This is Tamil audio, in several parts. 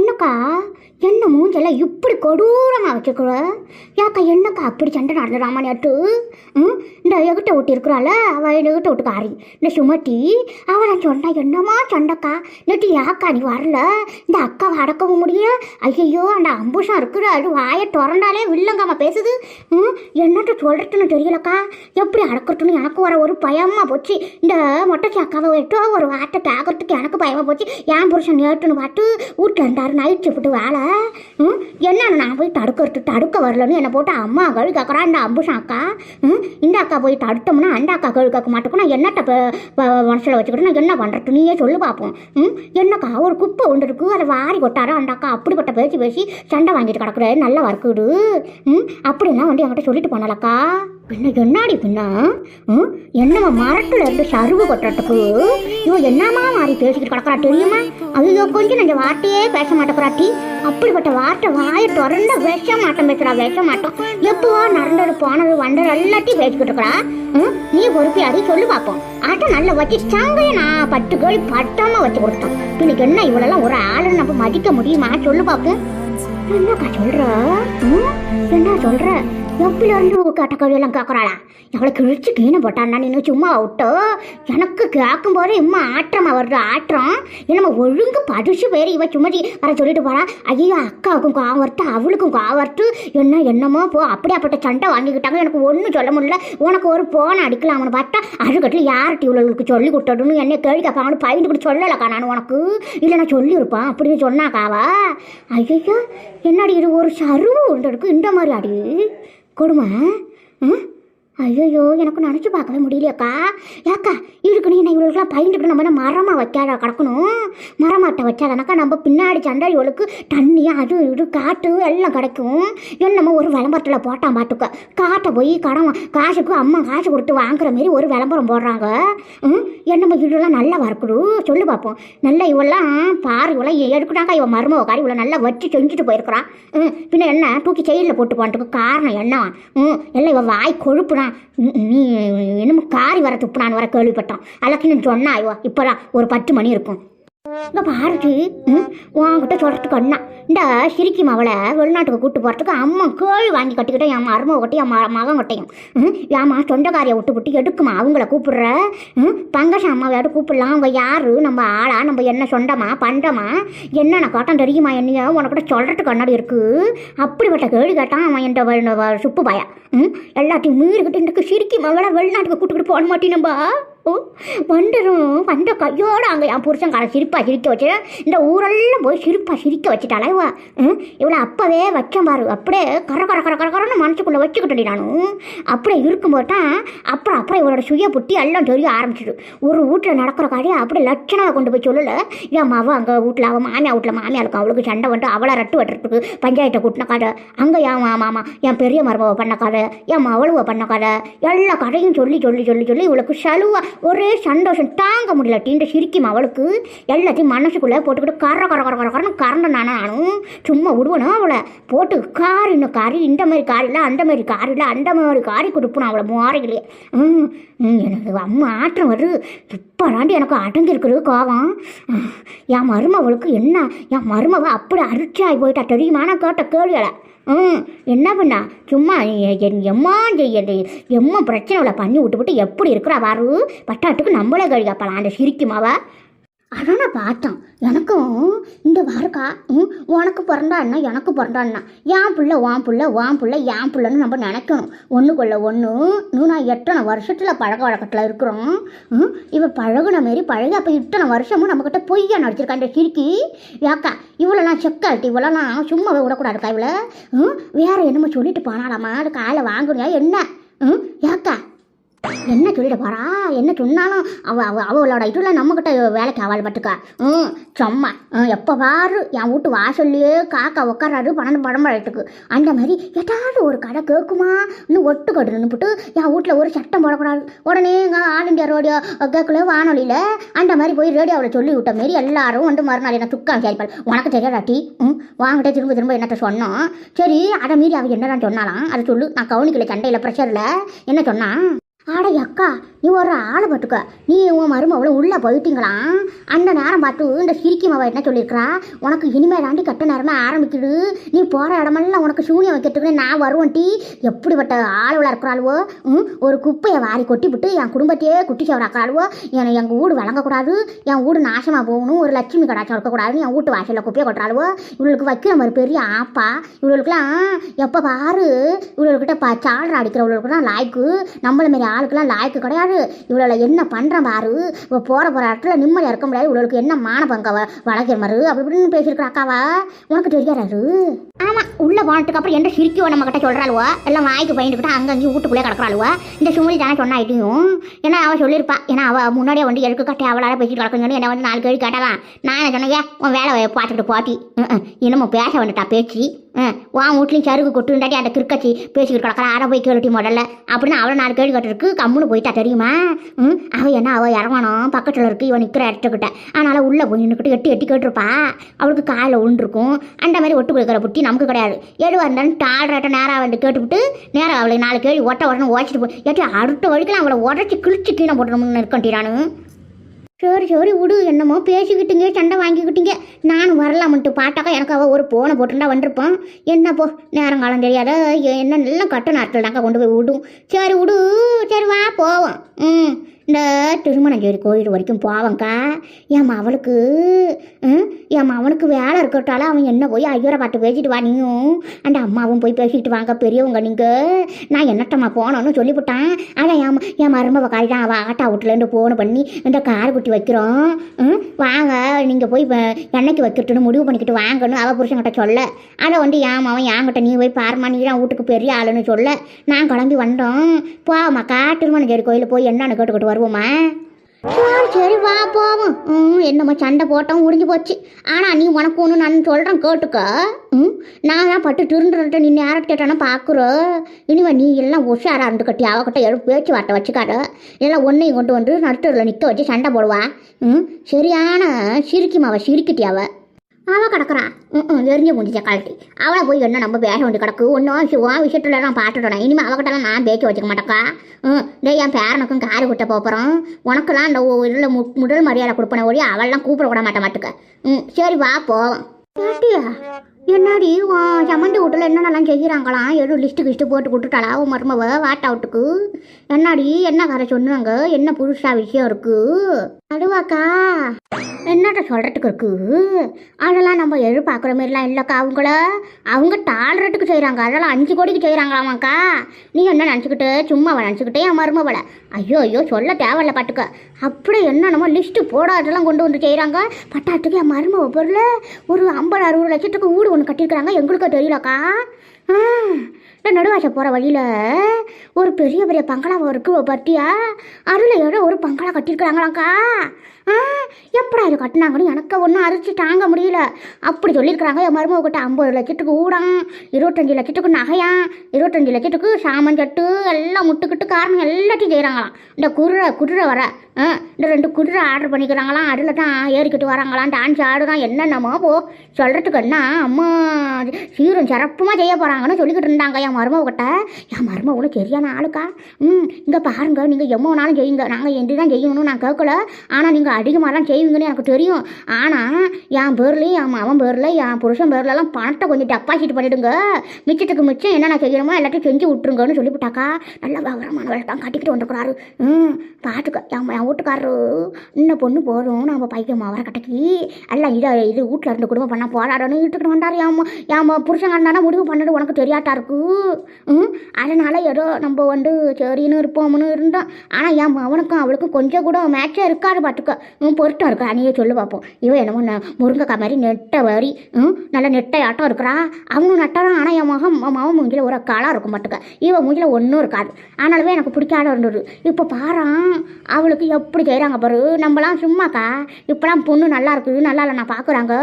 சொல்லுக்கா என்ன மூஞ்செல்லாம் இப்படி கொடூரமாக வச்சுக்கிற ஏக்கா என்னக்கா அப்படி சண்டை நடந்துடாமா நேற்று ம்? இந்த எகிட்ட விட்டு இருக்கிறாள்? அவள் எகிட்ட விட்டுக்காரி இந்த சுமட்டி அவளை சொன்னா என்னம்மா சண்டைக்கா? நேற்று யாக்கா நீ வரல? இந்த அக்காவை அடக்கவும் முடியும் ஐயையோ அந்த அம்புஷம் இருக்குது அது வாயை திறந்தாலே வில்லங்காம பேசுது. ம்? என்னட்ட சொல்கிறதுன்னு தெரியலக்கா. எப்படி அடக்கிறதுன்னு எனக்கு வர ஒரு பயமாக போச்சு. இந்த மொட்டைச்சி அக்காவை விட்டு ஒரு வார்த்தை கேட்கறதுக்கு எனக்கு பயமாக போச்சு. என் புருஷன் நேற்றுன்னு பார்த்து வீட்டில் இருந்தார் நைட் ஷிஃப்ட்டு வேலை. என்ன நான் போய் தடுக்கிறது தடுக்க வரலன்னு என்னை போட்டு அம்மா கழு கேட்குறா இந்த அம்புஷா அக்கா. ம்? இந்த அக்கா போய் தடுத்தோம்னா அந்த அக்கா கழு கேட்க மாட்டேக்கும் நான் என்னட்ட மனசில் வச்சுக்கிட்டு நான் என்ன பண்ணுறது நீயே சொல்லு பார்ப்போம் ம்? என்னக்கா ஒரு குப்பை ஒன்று இருக்கு அதை வாரி கொட்டாரோ? அந்த அக்கா அப்படிப்பட்ட பேசி பேசி சண்டை வாங்கிட்டு கிடக்குற நல்லா வர்க்குடு ம்? அப்படிலாம் வந்து என்கிட்ட சொல்லிட்டு போனாலக்கா பின்ன என்னாடி பின்னா? என்னம்மா மரத்துல இருந்து சருவு கொட்டுறதுக்கு? இவன் என்னம்மா மாறி பேசிக்கிட்டு கிடக்குறா தெரியுமா? ஐயோ கொஞ்சம் நான் வார்த்தையே பேச மாட்டேங்கிறாட்டி அப்படிப்பட்ட வார்த்தை வாயை திறந்த விஷ மாட்டம் பேசுறா விஷ மாட்டோம். எப்போ நடந்தது போனது வந்தது எல்லாத்தையும் பேசிக்கிட்டு இருக்கிறா? ம், நீ பொறுப்பி அடி சொல்லி பார்ப்போம் ஆட்டம் நல்லா வச்சு சங்கையை நான் பத்து கோழி பட்டாம வச்சு கொடுத்தோம் இன்னைக்கு என்ன இவ்வளோலாம் ஒரு ஆளுன்னு நம்ம மதிக்க முடியுமா? சொல்லு பார்ப்போம் என்னக்கா சொல்ற? ம்? என்ன சொல்ற? எப்பில இருந்து கட்டக்கழியெல்லாம் கேட்குறாளா எவ்வளோ கிழிச்சு கீழே போட்டான்னா நீ சும்மா அவுட்டோ? எனக்கு கேட்கும் போது இம்மா ஆற்றமா வருது ஆற்றம். என்னம்மா ஒழுங்கு படிச்சு பேர் இவ சும்மா வர சொல்லிட்டு போறா. ஐயோ அக்காவுக்கும் கோவம் அவளுக்கும் கோவம் என்ன என்னமோ போ அப்படியாப்பட்ட சண்டை வாங்கிக்கிட்டாங்க. எனக்கு ஒன்றும் சொல்ல முடியல. உனக்கு ஒரு போனை அடிக்கலாம்னு பார்த்தா அழுகட்டில் யார்கிட்ட இவளுக்கு சொல்லி கொடுத்தடுன்னு என்ன கேள்வி கேட்பாங்கன்னு பயந்து கூட சொல்லலக்கா நான் உனக்கு. இல்லை நான் சொல்லியிருப்பான் அப்படின்னு சொன்னாக்காவா? ஐயோ என்னடி இது ஒரு சருவு உண்டு இந்த மாதிரி அடி கொடுமா? ம்? ஐயோ எனக்கு நினச்சி பார்க்கவே முடியலையாக்கா? ஏக்கா இதுக்கு நீ என்ன இவளுக்குலாம் பயந்துக்கிட்டு நம்ம மரமாக வைக்காத கிடக்கணும்? மரமாட்டை வச்சாதானாக்கா நம்ம பின்னாடி சண்டை இவளுக்கு தண்ணி அது இது காட்டு எல்லாம் கிடைக்கும். என்னமோ ஒரு விளம்பரத்தில் போட்டான் பாட்டுக்க காட்டை போய் கடன் காசுக்கு அம்மா காசு கொடுத்து வாங்குற மாரி ஒரு விளம்பரம் போடுறாங்க. ம் என்னமோ இதெல்லாம் நல்லா வரக்குடு சொல்லு பார்ப்போம் நல்லா இவெல்லாம் பாரு இவெல்லாம் எடுக்கிறாங்க இவன் மருமக காரி இவளை நல்லா வச்சு செஞ்சுட்டு போயிருக்கிறான். பின்ன என்ன தூக்கி செயலில் போட்டு போனதுக்கு காரணம் என்ன? ம் எல்லாம் இவன் வாய் கொழுப்புனா நீ என்னமோ காரி வர துப்புனான்னு வர கேள்விப்பட்டோம் அலக்கின்னு சொன்னா ஐயோ இப்போதான் ஒரு பத்து மணி இருக்கும். இந்த பாரதி உன்கிட்ட சொல்கிறதுக்கு அண்ணா இந்த சிரிக்கும் அவளை. வெளிநாட்டுக்கு கூட்டு போகிறதுக்கு அம்மா கேள் வாங்கி கட்டிக்கிட்டேன். என் அருமை கொட்டி என் மகன் கொட்டையும். ம் ஏம்மா சொந்தக்காரியை விட்டு விட்டு எடுக்குமா? அவங்கள கூப்பிடுற? ம் பங்கச அம்மாவையாவது கூப்பிடலாம். அவங்க யாரு? நம்ம ஆளா? நம்ம என்ன சொந்தமா? பண்டமா? என்ன நான் தெரியுமா என்னையோ? உனக்கிட்ட சொல்கிறதுக்கு கண்ணாடி இருக்கு. அப்படிப்பட்ட கேள்வி கேட்டான் அவன் என்ற சுப்பு பாயா. ம் எல்லாத்தையும் மீறிக்கிட்டு இந்த சிரிக்கும் அவளை. வெளிநாட்டுக்கு கூட்டுக்கிட்டு போட மாட்டேன் நம்ம. வந்துடும் வந்த கையோடு அங்கே என் புருஷன் காலை சிரிப்பாக சிரிக்க வச்சு இந்த ஊரெல்லாம் போய் சிரிப்பாக சிரிக்க வச்சுட்டாளா இவ? ம், இவளை அப்போவே வச்சேன் பாரு. அப்படியே கர கர கர கர கரன்னு மனசுக்குள்ளே வச்சுக்கிட்டேன் நானும் அப்படியே இருக்கும்போது தான் அப்புறம் அப்புறம் இவளோட சுய புட்டி எல்லாம் தெரிய ஆரம்பிச்சிடு ஒரு வீட்டில் நடக்கிற காரியம் அப்படியே லட்சணமாக கொண்டு போய் சொல்லலை. என் மாவா அங்கே வீட்டில் அவன் மாமியா வீட்டில் மாமியாளுக்கு அவளுக்கு சண்டை வந்து அவளை ரட்டு வெட்டுறதுக்கு பஞ்சாயத்தை கூட்டின கதை. அங்கே என் மாமா என் பெரிய மருமவ பண்ண கதை என் மவளுவை பண்ண கதை. எல்லா கதையும் சொல்லி சொல்லி சொல்லி சொல்லி இவளுக்கு சலுவா ஒரே சந்தோஷம். தாங்க முடியல டீண்ட சிரிக்கும் அவளுக்கு. எல்லாத்தையும் மனசுக்குள்ளே போட்டுக்கிட்டு கர கர கர கர கரன்னு கறந்த நானும் நானும். சும்மா விடுவனும் அவளை. போட்டு கார் இன்னும் காரி. இந்த மாதிரி காரி இல்லை அந்த மாதிரி காரி இல்லை அந்த மாதிரி காரி கொடுப்பணும் அவளை மாறையிலே ம் ம், எனக்கு அம்மா ஆற்றம் வருது. இப்போதாண்டி எனக்கு அடங்கியிருக்கிறது கோவம். என் மருமவளுக்கு என்ன? என் மருமவ அப்படி அரிச்சாகி போயிட்டா தெரியுமா? நான் கேட்ட கேள்விகளை. ம் என்ன பண்ணா? சும்மா என் எம்மா செய்ய எம்மா பிரச்சனைகளை பண்ணி விட்டுவிட்டு எப்படி இருக்கிறா வாரு பட்டாட்டுக்கு நம்மளே கழி அந்த சிரிக்குமாவா? அதான் நான் பார்த்தேன். எனக்கும் இந்த வாருக்கா ம் உனக்கு பிறந்தா என்ன எனக்கு பிறந்தா என்ன? என் புள்ள வான் புள்ள வான் புள்ள என் புள்ளன்னு நம்ம நினைக்கணும். ஒன்றுக்குள்ள ஒன்று நான் எத்தனை வருஷத்தில் பழக்க வழக்கத்தில் இருக்கிறோம் இவள் பழகுன மாரி பழகி அப்போ இத்தனை வருஷமும் நம்மக்கிட்ட பொய்யா நடிச்சிருக்கா இந்த சிரிக்கி? ஏக்கா இவ்வளோலாம் செக்காட்டி இவ்வளோலாம் சும்மாவே விடக்கூடாதுக்கா இவ்வளோ ம் வேற என்னமோ சொல்லிட்டு போனாலாமா அது காலை வாங்குறியா என்ன? ம் ஏக்கா என்ன சொல்லிட போறா? என்ன சொன்னாலும் அவ அவ அவளோட இதுல நம்மக்கிட்ட வேலைக்கு அவள் பட்டுக்கா. ம் சும்மா. ம், எப்போ பாரு என் வீட்டு வாசல்லையே காக்கா உட்காராரு பன்னெண்டு படம்பழத்துக்கு அந்த மாதிரி ஏதாவது ஒரு கடை கேட்குமா? இன்னும் ஒட்டு கட்டு நின்றுட்டு என் வீட்டில் ஒரு சட்டம் போடக்கூடாது. உடனே எங்கள் ஆல் இண்டியா ரேடியோ கேட்கல வானொலியில் அந்த மாதிரி போய் ரேடியோவில் சொல்லி விட்ட மாரி எல்லாரும் வந்து மறுநாள் என்ன துக்கம் கேட்பாள். உனக்கு தெரியாதாட்டி ம் வாங்கிட்டே திரும்ப திரும்ப என்னட்ட சொன்னோம்? சரி அதை மீறி அவ என்னதான் சொன்னாலாம்? அதை சொல்லு. நான் கவுனிக்கல சண்டையில் ப்ரெஷரில் என்ன சொன்னான்? ஆட அக்கா நீ ஒரு ஆளை பட்டுக்க நீ உன் மருமவளும் உள்ளே போயிட்டீங்களா? அந்த நேரம் பார்த்து இந்த சிரிக்கி மாவ என்ன சொல்லியிருக்கிறா? உனக்கு இனிமேல் தாண்டி கட்ட நேரமே ஆரம்பிக்குது நீ போகிற இடமெல்லாம் உனக்கு சூனியம் வைக்கிறதுக்குன்னு நான் வருவேன் எப்படிப்பட்ட ஆளுவலாக இருக்கிறாளுவோ? ம் ஒரு குப்பையை வாரி கொட்டி விட்டு என் குடும்பத்தையே குட்டி சவராக்கிறாளுவோ? என்னை எங்கள் வீடு வழங்கக்கூடாது என் வீடு நாசமாக போகணும் ஒரு லட்சுமி கடாச்சம் இருக்கக்கூடாதுன்னு என் வீட்டு வாசலில் குப்பையை கொட்டுறாளுவோ? இவளுக்கு வைக்கிற மாதிரி பெரிய ஆப்பா. இவளுக்குலாம் எப்போ பாரு இவளுக்கிட்ட ப சால்ற அடிக்கிறவளுக்கு தான் லாய்க்கு. நம்மள மாரி ஆளுக்கெல்லாம் லாய்க்கு கிடையாது. இவ்வளோ என்ன பண்ணுறேன் பாரு. இவள் போகிற போகிற இடத்துல நிம்மதியாக இருக்க முடியாது. இவளுக்கு என்ன மான பங்க வளர்க்கிற மாதிரி அப்படி இப்படின்னு பேசியிருக்கிற அக்காவா? உனக்கு தெரியாது ஆமாம் உள்ளே போனதுக்கு அப்புறம் எந்த நம்ம கிட்ட சொல்கிறாளுவா எல்லாம் வாய்க்கு பயந்துக்கிட்டு அங்கங்கேயும் வீட்டுக்குள்ளே கிடக்குறாளுவா? இந்த சுமதி தானே சொன்னா ஏன்னா அவள் சொல்லியிருப்பா. ஏன்னா அவள் முன்னாடியே வந்து எடுக்க கட்டி அவளால் பேசிட்டு கிடக்குன்னு என்ன வந்து நாலு கேள்வி கேட்டாலாம். நான் என்ன சொன்னேன் உன் வேலை பார்த்துக்கிட்டு போட்டி. இன்னமும் பேச வந்துட்டா பேச்சு. உன் வீட்லையும் சருகு கொட்டுண்டாட்டி அந்த கிற்கச்சி பேசிக்கிட்டு கிடக்கிறா. அதை போய் கேளுட்டி முதல்ல. அப்படின்னு அவ்வளோ நாலு கேள்வி கட்டுருக்கு. கம்முன்னு போயிட்டா தெரியுமா? ம் அவள் என்ன அவள் இறங்கணும் பக்கத்தில் இருக்கு இவன் நிற்கிற இடத்துக்கிட்ட. அதனால் உள்ளே போய் நின்றுக்கிட்டு எட்டி எட்டி கேட்டிருப்பா. அவளுக்கு காலில் உண்டுருக்கும் அந்த மாதிரி ஒட்டு கொடுக்குற புட்டி நமக்கு கிடையாது. எதுவாக இருந்தாலும் டால்ரேட்ட நேராக வந்து கேட்டுவிட்டு நேராக அவளுக்கு நாலு கேள்வி ஒட்ட உடனே உடச்சிட்டு போய் ஏட்டி அடுத்த வழிக்கெல்லாம் அவளை உடச்சி கிழிச்சு கீழே போட்டுறோம்னு இருக்கண்டிரானு சரி சரி விடு என்னமோ பேசிக்கிட்டுங்க சண்டை வாங்கிக்கிட்டீங்க. நான் வரலாமன்ட்டு பாட்டாக்கா எனக்கு அவள் ஒரு போனை போட்டுருந்தா வந்திருப்பான். என்ன போ நேரங்காலம் தெரியாத என்ன நல்ல கட்ட நேரத்தில் தாக்கா கொண்டு போய் விடும். சரி விடு சரி வா போவோம். ம். இந்த திருமணஞ்சேரி கோயில் வரைக்கும் போவங்க்கா என் அவளுக்கு ம் என் அவனுக்கு வேலை இருக்கட்டால அவன் என்ன போய் ஐயரை பார்த்து பேசிட்டு வா நீயும் அந்த அம்மாவும் போய் பேசிட்டு வாங்க பெரியவங்க நீங்கள் நான் என்னட்டம்மா போனோன்னு சொல்லிவிட்டான். அதான் என் என் மருமவ காய் தான். அவள் ஆட்டா வீட்டுலேருந்து ஃபோன் பண்ணி இந்த கார் குட்டி வைக்கிறோம். ம் வாங்க நீங்கள் போய் என்னைக்கு எண்ணெய்க்கு வைக்கிறதுன்னு முடிவு பண்ணிக்கிட்டு வாங்கன்னு அவள் புருஷன்கிட்ட சொல்ல. அதை வந்து ஏன் அவன் என்கிட்ட நீ போய் பாருமா நீ தான் வீட்டுக்கு பெரிய ஆளுன்னு சொல்ல. நான் கிளம்பி வந்தோம். போமாக்கா திருமணஞ்சேரி கோயிலில் போய் என்னன்னு கேட்டுக்கிட்டு வருவோம். சரி சரி வா போவோம். ம் என்னம்மா சண்டை போட்டோம் முடிஞ்சு போச்சு. ஆனால் நீ உனக்கு ஒன்று நான் சொல்கிறேன் கேட்டுக்க. ம் நான் தான் பட்டு திருண்டுறட்ட நீ நேரம் கேட்டானா பார்க்குறோம் இனிமே நீ எல்லாம் உஷாராக இருந்து கட்டி அவகிட்ட எழு பேச்சு வார்த்தை வச்சுக்காத. எல்லாம் ஒன்றையும் கொண்டு வந்து நடுத்தரில் நிற்க வச்சு சண்டை போடுவா. ம் சரியான சிரிக்கும் அவள் சிரிக்கிட்டி அவள் அவள் கிடக்குறான் ம் தெரிஞ்சு முடிஞ்ச கழட்டி. அவளை போய் என்ன நம்ம பேச வேண்டி கிடக்கு? ஒன்றும் உன் விஷயத்துல நான் பார்த்துட்டேன் இனிமேல் அவகிட்டலாம் நான் பேச்சு வச்சுக்க மாட்டேக்கா ம் டே என் பேரனுக்கும் காரு குட்ட போகிறோம் உனக்கெல்லாம் அந்த இதில் மு முதல் மரியாதை கொடுப்பன ஒழி அவள்லாம் கூப்பிட விட மாட்டேன் மாட்டுக்க. ம் சரி வா போவோம் பாட்டியா என்னடி? உன் சம்மந்தி வீட்டில் என்னென்னலாம் செய்கிறாங்களாம் எதுவும் லிஸ்ட்டு கிஸ்ட்டு போட்டு கொடுத்துட்டாளா? உன் மருமவ வாட் அவுட்டுக்கு என்னடி? என்ன கதை சொன்னாங்க? என்ன புதுசாக விஷயம் இருக்கு? அதுவாக்கா என்னட்ட சொல்கிறதுக்கு இருக்கு? அதெல்லாம் நம்ம எதிர்பார்க்குற மாரிலாம் இல்லைக்கா அவங்கள. அவங்க டாலரேட்டுக்கு செய்கிறாங்க அதெல்லாம் அஞ்சு கோடிக்கு செய்கிறாங்களாமாக்கா நீ என்ன நினச்சிக்கிட்டு? சும்மா நினச்சிக்கிட்டே என் மருமவளை. ஐயோ ஐயோ சொல்ல தேவையில்ல பாட்டுக்க அப்படி என்னென்னமோ லிஸ்ட்டு போடாதெல்லாம் கொண்டு வந்து செய்கிறாங்க பட்டாத்துக்கு என் மருமவ பொருள் ஒரு ஐம்பது அறுபது லட்சத்துக்கு வீடு ஒன்று கட்டியிருக்கிறாங்க. எங்களுக்கும் தெரியலக்கா. ஆ, இந்த நடுவாசை போகிற வழியில் ஒரு பெரிய பெரிய பங்களாவை இருக்கு பட்டியா அருளையோட ஒரு பங்களா கட்டியிருக்கிறாங்களாக்கா? எப்படா இது கட்டினாங்கன்னு எனக்கு ஒன்றும் அரிச்சு தாங்க முடியல. அப்படி சொல்லியிருக்கிறாங்க. என் மருமக கிட்ட ஐம்பது லட்சத்துக்கு ஊடம் இருபத்தஞ்சி லட்சத்துக்கு நகையாம் இருபத்தஞ்சி லட்சத்துக்கு சாமஞ்சட்டு எல்லாம் முட்டுக்கிட்டு காரணம் எல்லாத்தையும் செய்கிறாங்களாம் இந்த குதிரை குதிரை வர ஆ, இந்த ரெண்டு குதிரை ஆர்டர் பண்ணிக்கிறாங்களாம். அதில் தான் ஏறிக்கிட்டு வராங்களாம். டான்ஸ் ஆடுதான் என்னென்னமோ போ. சொல்கிறதுக்கு என்ன? அம்மா சீரும் சிறப்புமாக செய்ய போகிறாங்கன்னு சொல்லிக்கிட்டு இருந்தாங்க என் மருமக கிட்ட. என் மருமகளும் சரியான ஆளுக்கா? ம் இங்கே பாருங்க. நீங்கள் எம்மோனாலும் செய்யுங்க. நாங்கள் எந்த தான் செய்யணும்னு நான் கேட்கல. ஆனால் நீங்கள் அதிகமாகலாம் செய்வீங்கன்னு எனக்கு தெரியும். ஆனால் என் பேர்லேயும் என் மகன் பேரில் என் புருஷன் பேர்லலாம் பணத்தை கொஞ்சம் டெபாசிட் பண்ணிவிடுங்க மிச்சத்துக்கு மிச்சம் என்னென்ன செய்யணுமோ எல்லாத்தையும் செஞ்சு விட்ருங்கன்னு சொல்லிவிட்டாக்கா நல்ல விவரமானவள் தான் கட்டிக்கிட்டு வந்துருக்குறாரு. ம் பார்த்துக்க என் என் வீட்டுக்காரரு இன்னும் பொண்ணு போதும் நம்ம பையன் மாவரை கட்டக்கி எல்லாம் இதை இது வீட்டில் இருந்து குடும்பம் பண்ணால் போராடணும் இட்டுக்கிட்டு வந்தார். என் என் புருஷன் இருந்தானா முடிவு பண்ணது உனக்கு தெரியாட்டா இருக்கு? ம் அதனால் ஏதோ நம்ம வந்து சரின்னு இருப்போம்னு இருந்தோம். ஆனால் என் அவனுக்கும் அவளுக்கும் கொஞ்சம் கூட மேட்சாக இருக்காது பார்த்துக்க ம் பொருட்டம் இருக்கா? நீயே சொல்லு பார்ப்போம் இவன் என்னமோ நான் முருங்கைக்காய் மாதிரி நெட்டை வரி ம் நல்ல நெட்டை ஆட்டம் இருக்கிறா. அவனும் நட்டான் ஆனால் என் மகன் மகன் மூஞ்சில் ஒரு களம் இருக்கும் பார்த்துக்க இவன் மூஞ்சில் ஒன்றும் இருக்காது. ஆனாலுமே எனக்கு பிடிக்காத இருந்தது இப்போ பாரான் அவளுக்கு எப்படி செய்கிறாங்க பாரு? நம்மலாம் சும்மாக்கா. இப்போலாம் பொண்ணு நல்லா இருக்குது நல்லா இல்லை நான் பார்க்குறாங்க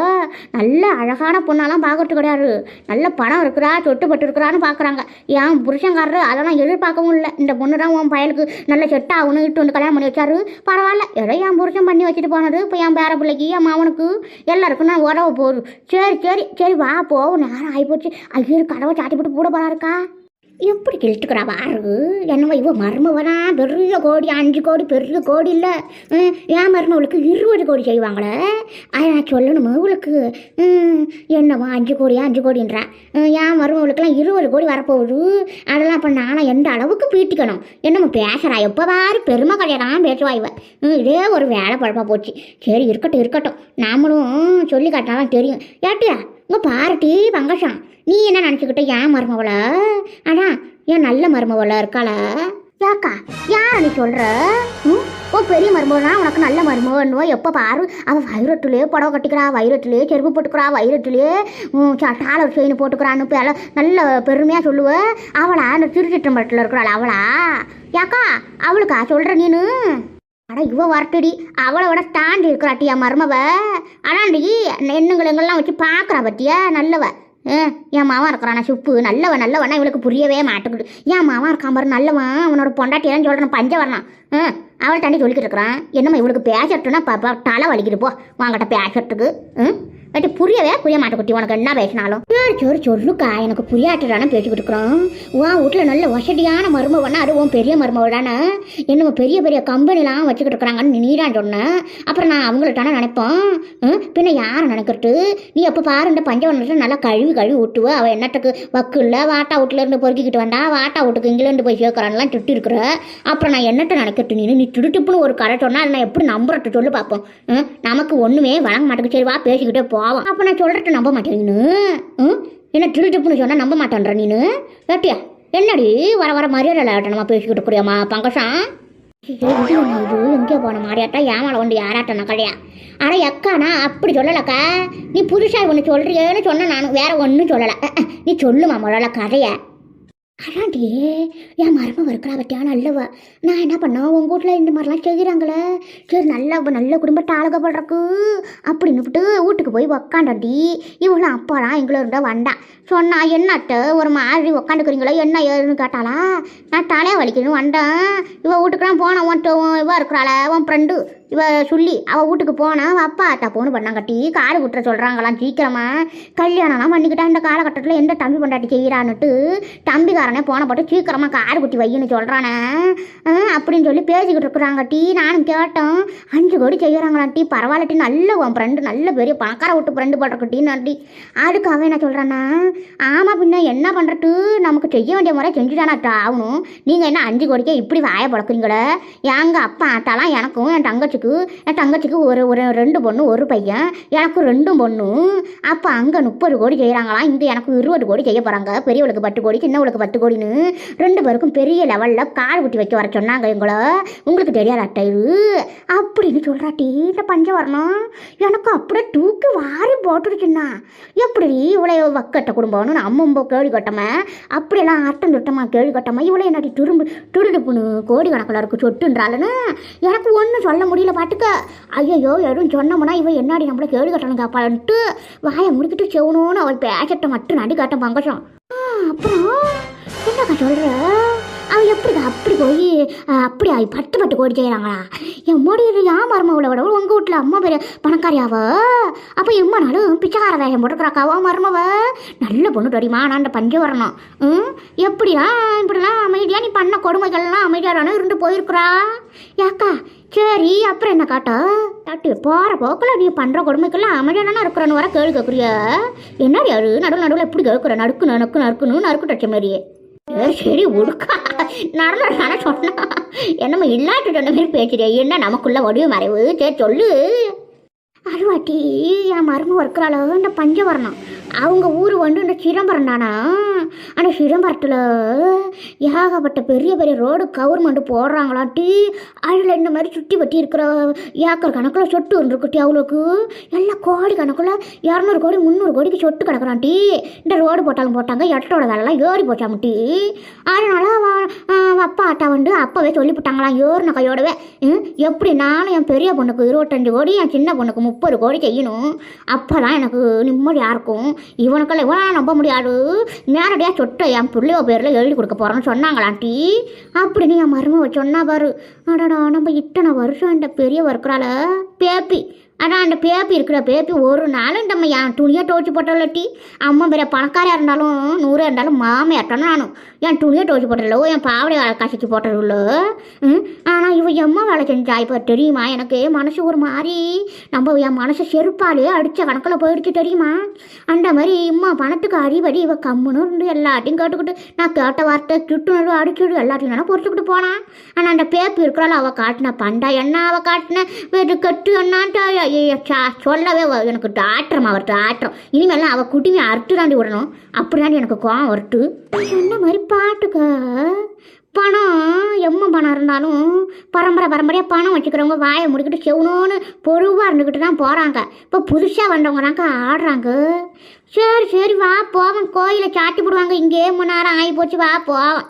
நல்ல அழகான பொண்ணெல்லாம் பார்க்கறது கிடையாது. நல்ல பணம் இருக்கிறா சொட்டுப்பட்டு இருக்கிறான்னு பார்க்குறாங்க ஏன் புருஷன்காரரு அதெல்லாம் எதிர்பார்க்கவும் இல்லை. இந்த பொண்ணு தான் உன் பயலுக்கு நல்ல செட் ஆகணும் இட்டு வந்து கல்யாணம் பண்ணி வச்சாரு. பரவாயில்ல. ஏதோ என் புருஷன் பண்ணி வச்சுட்டு போனது. இப்போ என் பேர பிள்ளைக்கு என் மாவனுக்கு எல்லாருக்கும் நான் உறவு போகுது சரி சரி சரி வா போ நேரம் ஆகிப்போச்சு ஐயோ கடவுள் சாட்டி போட்டு கூட போகிறாருக்கா எப்படி கிழிட்டுக்கிறா பாரு? என்னவோ இவ மருமவனா? பெரிய கோடி அஞ்சு கோடி பெரிய கோடி இல்லை. என் மருமவளுக்கு இருபது கோடி செய்வாங்களே? அதை நான் சொல்லணுமா இவளுக்கு? என்னவோ அஞ்சு கோடியா அஞ்சு கோடின்றேன் என் மருமவளுக்கெல்லாம் இருபது கோடி வரப்போகுது? அதெல்லாம் இப்போ நானும் எந்த அளவுக்கு பீட்டிக்கணும் என்னமோ பேசுகிறா எப்போ பாரு பெருமை கிடையாதான் பேசுவா இவ. இதே ஒரு வேலை பழப்பா போச்சு. சரி இருக்கட்டும் இருக்கட்டும். நாமளும் சொல்லி காட்டினாலும் தெரியும். ஏட்டியா? இங்கே பாரட்டி பங்கஷம் நீ என்ன நினச்சிக்கிட்ட ஏன் மருமவள? அடா ஏன் நல்ல மருமவள இருக்காள? ஏக்கா யார் நீ சொல்கிற ம்? ஓ பெரிய மருமகனா உனக்கு நல்ல மருமகன்னுவோ எப்போ பாரு அவள் வைரட்டுலேயே புடவை கட்டிக்கிறா வைரட்டுலேயே செருப்பு போட்டுக்கிறா வைரட்டுலேயே டாலர் செயின் போட்டுக்கிறான்னு பேல நல்ல பெருமையாக சொல்லுவேன் அவளா அந்த திருச்சிற்றம்பலத்தில் இருக்கிறாள் அவளா? ஏக்கா அவளுக்கா சொல்கிற நீனு? அட இவ வரட்டுடி. அவளை விட தாண்டி இருக்கிறாட்டியா மருமவ? அடாண்டி எண்ணுங்கள் எங்கெல்லாம் வச்சு பார்க்குறா பத்தியா? நல்லவ. என் மாவன் இருக்கிறானா சுப்பு? நல்லவன் நல்லவனா இவளுக்கு புரியவே மாட்டேங்குது. என் மாவன் இருக்கான் பாரு நல்லவன். அவனோட பொண்டாட்டியெல்லாம் சொல்கிறான் பஞ்ச வரணும் ஆ அவள் தாண்டி சொல்லிக்கிட்டு இருக்கிறான். என்னம்மா இவளுக்கு பேசட்டுன்னா பாப்பா தலை வலிக்கிட்டு போ. வாங்கிட்ட பேசட்டுக்கு ம்? பட் புரியவே புரிய மாட்டேங்குட்டி உனக்கு என்ன பேசினாலும்? சரி சரி சொல்லுக்கா? எனக்கு புரியாட்டுதானே பேசிக்கிட்டு இருக்கிறோம் உன் வீட்டில் நல்ல வசதியான மருமவனா அது உன் பெரிய மருமவ என்னமோ பெரிய பெரிய கம்பெனிலாம் வச்சுக்கிட்டு இருக்கிறாங்கன்னு நீ சொன்னேன் அப்புறம் நான் அவங்கள்ட்டானே நினைப்போம்? ம், பின்ன யாரை நினைக்கிறது? நீ எப்போ பாரு இந்த பஞ்சவனத்தில் நல்லா கழுவி கழுவி விட்டுவ அவள் என்னத்துக்கு வக்கு இல்லை வாட்டா வீட்டிலேருந்து பொறுக்கிக்கிட்டு வந்தா வாட்டா வீட்டுக்கு இங்கிலேருந்து போய் சேர்க்குறான்லாம் திட்டு இருக்கிற அப்புறம் நான் என்னட்ட நினைக்கிறது? நீ நீ துடுட்டுப்புன்னு ஒரு கரை சொன்னால் நான் எப்படி நம்புறது சொல்லு பார்ப்போம் நமக்கு ஒன்றுமே வழங்க மாட்டேங்குது. சரி வா பேசிக்கிட்டே போ. பாவம். அப்போ நான் சொல்கிறத நம்ப மாட்டேன் நீனு. ம்? என்ன திருட்டுப்புன்னு சொன்னால் நம்ப மாட்டேன்ற நீனு. ஏட்டியா என்னடி வர வர மரியாதை இல்லாட்ட பேசிக்கிட்டு இருக்கிறியாம்மா பங்கசம் இது எங்கே போன மாறியாட்டா ஏமால வந்து யாராட்டனா கடையா ஆனால் அக்கா நான் அப்படி சொல்லலக்கா. நீ புதுசாக ஒன்று சொல்கிறியேன்னு சொன்ன நான். வேற ஒன்றும் சொல்லலை. நீ சொல்லுமா முதல்ல கதையை? அதாண்டி என் மருமக இருக்கிறா பற்றியா நல்லவ. நான் என்ன பண்ணேன் உங்கள் வீட்டில் இந்த மாதிரிலாம் செய்கிறாங்களே சரி நல்ல நல்ல குடும்பத்தை ஆளுக அப்படின்னு அப்படின்னுட்டு வீட்டுக்கு போய் உக்காண்டாண்டி இவளும் அப்போலாம் எங்களை இருந்தால் வந்தான் சொன்னா என்னட்ட ஒரு மாதிரி உக்காந்துக்கிறீங்களோ என்ன ஏதுன்னு கேட்டாளா? நான் தலையை வலிக்கணும் வந்தேன். இவன் வீட்டுக்குலாம் போனேன் உன் இவன் இருக்கிறாள உன் ஃப்ரெண்டு இவ சொல்லி அவள் வீட்டுக்கு போனா அவள் அப்பா அத்தா போன்னு பண்ணாங்கட்டி காடு குட்டுற சொல்கிறாங்களாம் சீக்கிரமா. கல்யாணம்லாம் பண்ணிக்கிட்டா இந்த காலகட்டத்தில் எந்த தம்பி பொண்டாட்டி செய்கிறான்னுட்டு தம்பிக்காரனே போன போட்டு சீக்கிரமாக காடு குட்டி வையின்னு சொல்கிறானே அப்படின்னு சொல்லி பேசிக்கிட்டு இருக்கிறாங்க டீ நானும் கேட்டேன் அஞ்சு கோடி செய்கிறாங்களாம் டீ பரவாயில்ல டீ நல்ல உன் ஃப்ரெண்டு நல்ல பெரிய பணக்கார விட்டு ஃப்ரெண்டு போட்டிருக்கு அதுக்கு அவன் என்ன சொல்கிறானா ஆமாம் பின்ன என்ன பண்ணுறது நமக்கு செய்ய வேண்டிய முறை செஞ்சுட்டானா ஆகணும். நீங்கள் என்ன அஞ்சு கோடிக்கே இப்படி வாய பழக்கிறீங்களே? எங்கள் அப்பா ஆட்டாலாம் எனக்கும் என் தங்கச்சி தங்கச்சிக்கு என் தங்கச்சிக்கு ஒரு ஒரு ரெண்டு பொண்ணு ஒரு பையன். எனக்கு ரெண்டும் பொண்ணும் அப்போ அங்கே முப்பது கோடி செய்கிறாங்களாம் இங்கே எனக்கு இருபது கோடி செய்ய போகிறாங்க பெரியவளுக்கு பத்து கோடி சின்னவளுக்கு பத்து கோடின்னு ரெண்டு பேருக்கும் பெரிய லெவலில் கால் குட்டி வைக்க வர சொன்னாங்க எங்களை. உங்களுக்கு தெரியாத அட்டையு அப்படின்னு சொல்கிறாட்டி இந்த பஞ்சவரணம் எனக்கு அப்படியே தூக்கி வாரி போட்டுருச்சுன்னா எப்படி இவ்வளோ வக்கட்ட குடும்பம்னு நம்ம கேள்வி கட்டம. அப்படியெல்லாம் அட்டம் துட்டமா கேள்வி கட்டமா. இவ்வளோ என்னடி துரும்பு துருடுப்புன்னு கோடி கணக்கில் இருக்கு சொட்டுன்றாளுன்னு. எனக்கு ஒன்றும் சொல்ல முடியல. பாட்டுக்க. ஐயோ எதுவும் சொன்னோம்னா இவன் என்னடி நம்மள கேடு கட்டணுங்கப்பான்ட்டு வாயை முடிக்கிட்டு செவணும்னு அவள் பேசட்ட மட்டும் நடி காட்டம் பங்கசம் அப்புறம் என்னக்கா சொல்கிற அவன் எப்படி அப்படி போய் அப்படி ஆகி பட்டு பட்டு கோடி செய்கிறாங்களா என் மோடி ஏன் மருமவளை விட உங்கள் வீட்டில் அம்மா பெரிய பணக்காரியாவ? அப்போ எம்மா நாளும் பிச்சைக்கார வேகம் போட்டுக்கிறாக்காவோ மருமவ? நல்ல பொண்ணு தெரியுமா? நான் அந்த பஞ்சு வரணும். ம்? எப்படியா இப்படிலாம் அமைதியாக நீ பண்ண கொடுமைகள்லாம் அமைதியாக இருந்து போயிருக்கிறா? ஏக்கா சரி அப்புறம் என்ன காட்டா? தட்டு போகிற போக்கில் நீ பண்ணுற கொடுமைக்கெல்லாம் அமைதியான இருக்கிறன்னு வர கேள்வி கேட்குறிய என்ன யாரு நடுவில் நடுவில் எப்படி கேட்குற நடுக்கு நடுக்கு நறுக்குன்னு நறுக்கு டச்ச மாதிரியே. சரி சரி உடுக்கா. நடந்தான சொன்னா. என்னமோ இல்லாட்டு சொன்ன மாதிரி பேசுறியா. என்ன நமக்குள்ள வடிவு மறைவு? சரி சொல்லு. அருவாட்டி என் மரும இருக்கிறாளோ இந்த பஞ்சவரணம் அவங்க ஊர் வந்து இந்த சிதம்பரம் தானா ஆனால் சிதம்பரத்தில் ஏகப்பட்ட பெரிய பெரிய ரோடு கவர்மெண்ட் போடுறாங்களாட்டி அதில் இந்த மாதிரி சுற்றி வட்டி இருக்கிற ஏக்கர் கணக்கில் சொட்டு இருக்குட்டி அவளுக்கு. எல்லாம் கோடி கணக்கில் இரநூறு கோடி முந்நூறு கோடிக்கு சொட்டு கிடக்குறான்ட்டி. இந்த ரோடு போட்டாலும் போட்டாங்க எட்டோட வேலைலாம் ஏறி போச்சாமட்டி. அதனால அப்பா ஆட்டா வந்து அப்போவே சொல்லிவிட்டாங்களாம் ஏறின கையோடவே. ம், எப்படி நானும் என் பெரிய பொண்ணுக்கு இருபத்தஞ்சு கோடி என் சின்ன பொண்ணுக்கு முப்பது முப்பது கோடி செய்யணும். அப்போ தான் எனக்கு நிம்மதியாக இருக்கும். இவனுக்கெல்லாம் இவனால் நம்ப முடியாது. நேரடியாக சொட்டை என் பிள்ளையோ பேரில் எழுதி கொடுக்க போகிறேன்னு சொன்னாங்களாண்டி. அப்படின்னு என் மருமவ சொன்னா பாரு. அடடா நம்ம இத்தனை வருஷம் இந்த பெரிய இருக்கிறாள பேப்பி ஆனால் அந்த பேப்பி இருக்கிற பேப்பி ஒரு நாளும் நம்ம என் துணியை துவச்சி போட்டலட்டி அம்மா பெரிய பணக்காரியாக இருந்தாலும் நூறாக இருந்தாலும் மாமியாட்டம் நானும். என் துணியை துவச்சி போட்டலோ என் பாவடை கசக்கி போட்டதில்லோ ம்? ஆனால் இவ எம்மா வேலை செஞ்சா? இப்போ தெரியுமா? எனக்கு மனசு ஒரு மாதிரி நம்ம என் மனசை செருப்பாலே அடித்த கணக்கில் போயிடுச்சு தெரியுமா? அந்த மாதிரி இம்மா பணத்துக்கு அடிபடி இவ கம்முன்னு இருந்து எல்லாத்தையும் கேட்டுக்கிட்டு நான் கேட்ட வார்த்தை திட்டுணர்வு அடிச்சுடு எல்லாத்தையும் வேணா பொறுத்துக்கிட்டு போனான் ஆனால் அந்த பேப்பி இருக்கிறாள் அவள் காட்டின பண்டா என்ன அவள் காட்டின வீட்டு கட்டு என்னான்ட்டு ஐயா சா, சொல்லவே எனக்கு டாக்டர்மா அவர்கிட்ட டாக்டர் இனிமேலாம் அவள் குட்டிங்க அறுத்து தாண்டி விடணும். அப்படிதாண்டி எனக்கு கோவம் வரட்டு. சொன்ன மாதிரி பாட்டுக்க பணம் எம்ம பணம் இருந்தாலும் பரம்பரை பரம்பரையாக பணம் வச்சுக்கிறவங்க வாயை முடிக்கிட்டு செவனோன்னு பொறுவாக இருந்துக்கிட்டு தான் போகிறாங்க இப்போ புதுசாக வந்தவங்க தாங்க ஆடுறாங்க. சரி சரி வா போவோம். கோயிலை சாட்டி போடுவாங்க. இங்கே மூணு நேரம் ஆகி போச்சு வா போவோம்.